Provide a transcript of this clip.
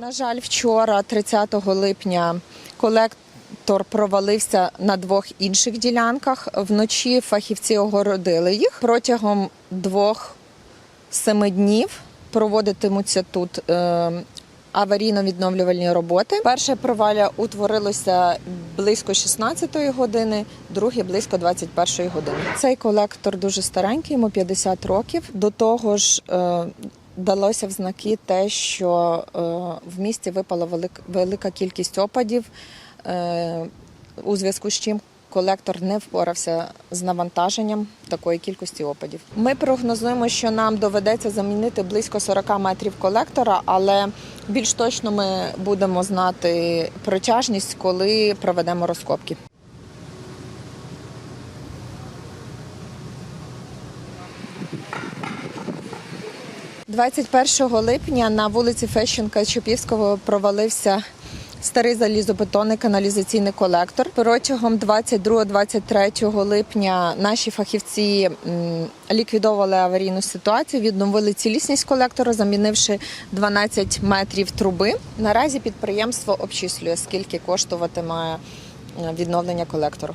На жаль, вчора, 30 липня, колектор провалився на двох інших ділянках. Вночі фахівці огородили їх. Протягом двох-семи днів проводитимуться тут е, аварійно-відновлювальні роботи. Перше провалля утворилося близько 16-ї години, друге близько 21-ї години. Цей колектор дуже старенький, йому 50 років. До того ж, е, далося в знаки те, що е, в місті випала велик, велика кількість опадів, е, у зв'язку з чим колектор не впорався з навантаженням такої кількості опадів. Ми прогнозуємо, що нам доведеться замінити близько 40 метрів колектора, але більш точно ми будемо знати протяжність, коли проведемо розкопки. – 21 липня на вулиці Фещенка Чопівського провалився старий залізобетонний каналізаційний колектор. Протягом 22-23 липня наші фахівці ліквідовували аварійну ситуацію, відновили цілісність колектора, замінивши 12 метрів труби. Наразі підприємство обчислює, скільки коштуватиме е, відновлення колектору.